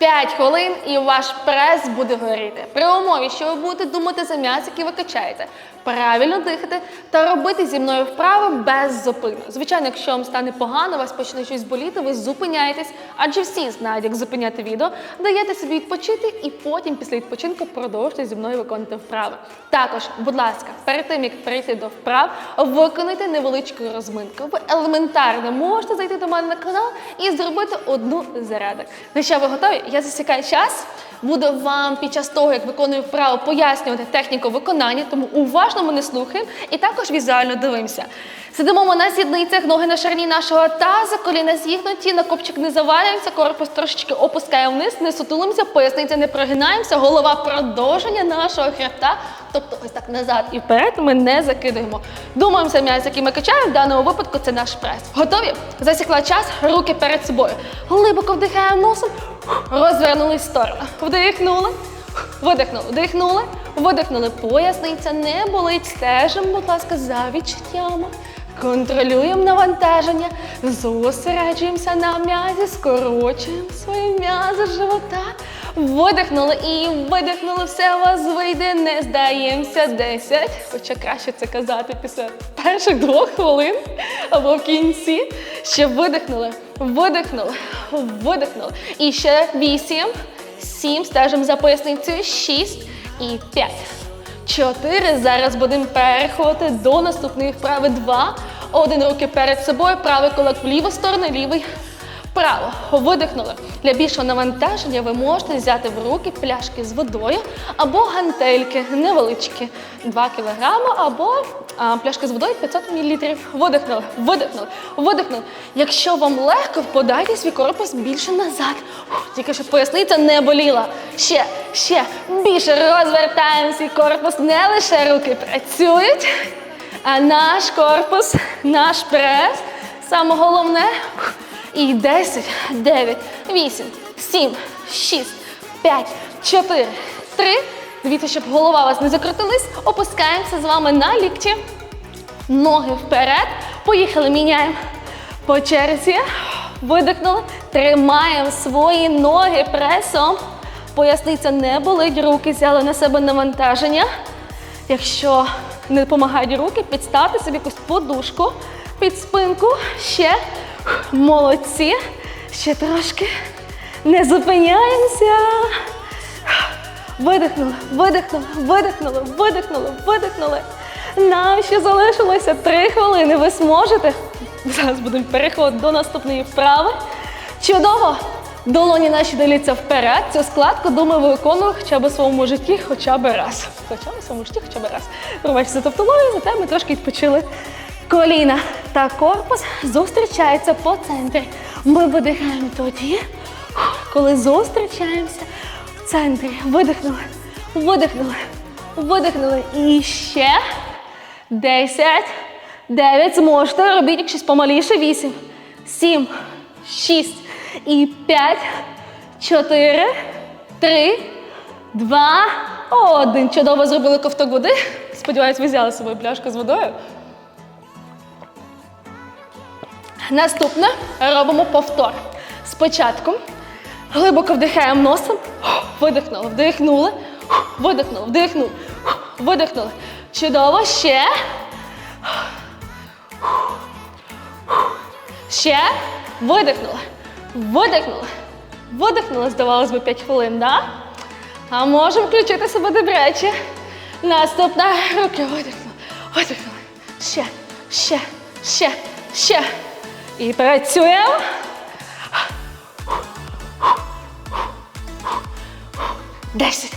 5 хвилин і ваш прес буде горіти. При умові, що ви будете думати за м'яс, які ви качаєте, правильно дихати та робити зі мною вправи без зупину. Звичайно, якщо вам стане погано, вас почне щось боліти, ви зупиняєтесь, адже всі знають, як зупиняти відео, даєте собі відпочити і потім після відпочинку продовжуйте зі мною виконувати вправи. Також, будь ласка, перед тим як перейти до вправ, виконайте невеличку розминку. Ви елементарно можете зайти до мене на канал і зробити одну зарядок. Ну що, ви готові? Я засікаю час. Буду вам під час того, як виконую вправу, пояснювати техніку виконання, тому уважно мене слухаємо і також візуально дивимося. Сидимо ми на сідницях, ноги на ширині нашого таза, коліна зігнуті, на копчик не завалюємося, корпус трошечки опускаємо вниз, не сутулимося, поясниця не прогинаємося, голова продовження нашого хребта. Тобто ось так назад і вперед ми не закидаємо. Думаємося м'яз, який ми качаємо, в даному випадку це наш прес. Готові? Засікла час, руки перед собою. Глибоко вдихаємо носом, розвернулись в сторону. Вдихнули, видихнули, вдихнули, видихнули. Поясниця не болить. Стежимо, будь ласка, за відчуттями. Контролюємо навантаження, зосереджуємося на м'язі, скорочуємо свої м'язи живота. Видихнули і видихнули, все у вас вийде, не здаємося. 10. Хоча краще це казати після перших двох хвилин або в кінці. Ще видихнули, видихнули, видихнули. І ще 8, 7, стежимо за поясницею, 6 і 5. Чотири. Зараз будемо переходити до наступної вправи. Два. Один руки перед собою, правий кулак в ліву сторону, лівий вправо. Видихнули. Для більшого навантаження ви можете взяти в руки пляшки з водою або гантельки невеличкі. 2 кг або пляшка з водою 500 мл. Видихнули, видихнули, видихнули. Якщо вам легко, подайте свій корпус більше назад. Ух, Тільки щоб поясниця не боліла. Ще, ще більше розвертаємо свій корпус. Не лише руки працюють, а наш корпус, наш прес. Саме головне. І 10, 9, 8, 7, 6, 5, 4, 3. Дивіться, щоб голова у вас не закрутилась. Опускаємося з вами на лікті. Ноги вперед. Поїхали, міняємо. По черзі. Видихнули. Тримаємо свої ноги пресом. Поясниця не болить, руки взяли на себе навантаження. Якщо не допомагають руки, підставте собі якусь подушку під спинку. Ще молодці. Ще трошки. Не зупиняємося. Видихнули, видихнули, видихнули, видихнули, видихнули. Нам ще залишилося три хвилини. Ви зможете. Зараз будемо переходити до наступної вправи. Чудово! Долоні наші дивляться вперед. Цю складку, думаю, ви хоча б у своєму житті хоча б раз. Хоча б у своєму житті хоча б раз. Пробачте за тавтологію, зате ми трошки відпочили. Коліна та корпус зустрічаються по центрі. Ми видихаємо тоді, коли зустрічаємося в центрі. Видихнули, видихнули, видихнули. І ще 10, 9. Зможете. Робіть щось помаліше. 8, 7, 6 і 5, 4, 3, 2, 1. Чудово зробили ковток води. Сподіваюсь, ви взяли з собою пляшку з водою. Наступне робимо повтор. Спочатку глибоко вдихаємо носом, видихнули, вдихнули, видихнули, вдихнули, видихнули. Чудово, ще. Ще. Видихнули. Видихнули. Видихнули, здавалось би, 5 хвилин, да? А можемо включити себе добряче. Наступна руки видихнули. Видихнули. Ще, ще, ще, ще. І працюємо. Десять.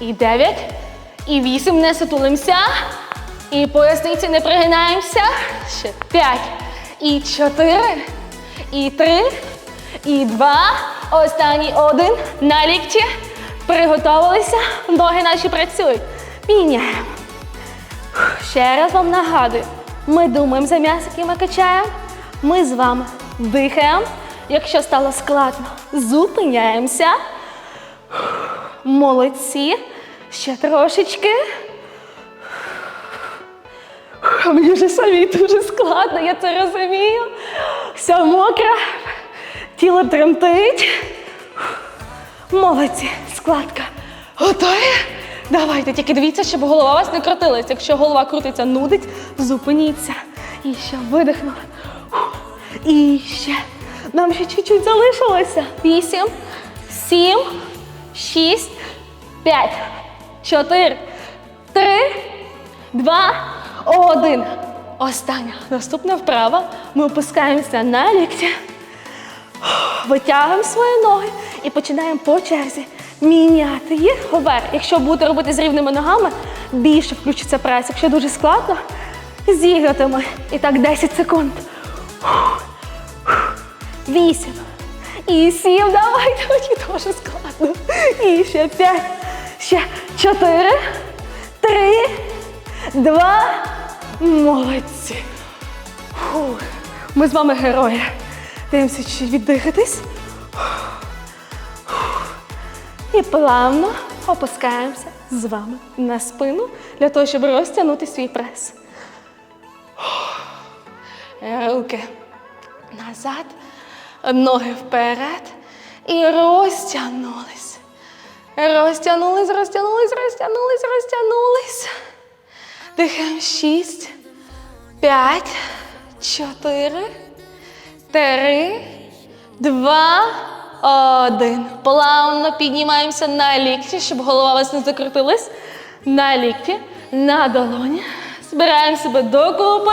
І дев'ять. І вісім. Не сутулимося. І поясниці не пригинаємося. Ще п'ять. І чотири. І три. І два. Останній один. На лікті. Приготовилися. Ноги наші працюють. Міняємо. Ще раз вам нагадую, ми думаємо за м'ясо, яке ми качаємо. Ми з вами дихаємо. Якщо стало складно, зупиняємося. Молодці. Ще трошечки. Мені вже самі дуже складно, я це розумію. Все мокре, тіло тремтить. Молодці, складка. Готові? Давайте, тільки дивіться, щоб голова вас не крутилась. Якщо голова крутиться, нудить, зупиніться. І ще видихнули. І ще. Нам ще чуть-чуть залишилося. Вісім, сім, шість, п'ять, чотири, три, два, один. Остання. Наступна вправа. Ми опускаємося на лікті. Витягуємо свої ноги і починаємо по черзі міняти їх вверх. Якщо будете робити з рівними ногами, більше включиться прес. Якщо дуже складно, зігратиме. І так 10 секунд. Вісім. І сім. Давайте, мені дуже складно. І ще п'ять. Ще чотири, три, два. Молодці. Фух. Ми з вами герої. Дивимося, чи віддихатись. І плавно опускаємося з вами на спину для того, щоб розтягнути свій прес. Руки назад, ноги вперед і розтягнулись. Розтягнулись, розтягнулись, розтягнулись, розтягнулись. Дихаємо шість, п'ять, чотири, три, два, один. Плавно піднімаємося на лікті, щоб голова вас не закрутилась. На лікті, на долоні. Збираємо себе докупи,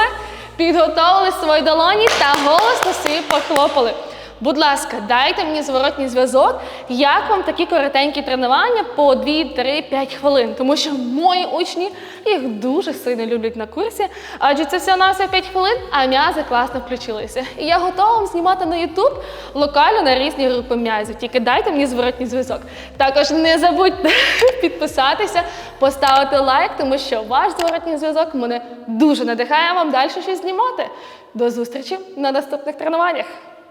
підготовили свої долоні та голосно собі похлопали. Будь ласка, дайте мені зворотній зв'язок, як вам такі коротенькі тренування по 2, 3, 5 хвилин. Тому що мої учні їх дуже сильно люблять на курсі, адже це всього на все 5 хвилин, а м'язи класно включилися. І я готова вам знімати на YouTube локально на різні групи м'язів. Тільки дайте мені зворотній зв'язок. Також не забудьте підписатися, поставити лайк, тому що ваш зворотній зв'язок мене дуже надихає вам далі щось знімати. До зустрічі на наступних тренуваннях.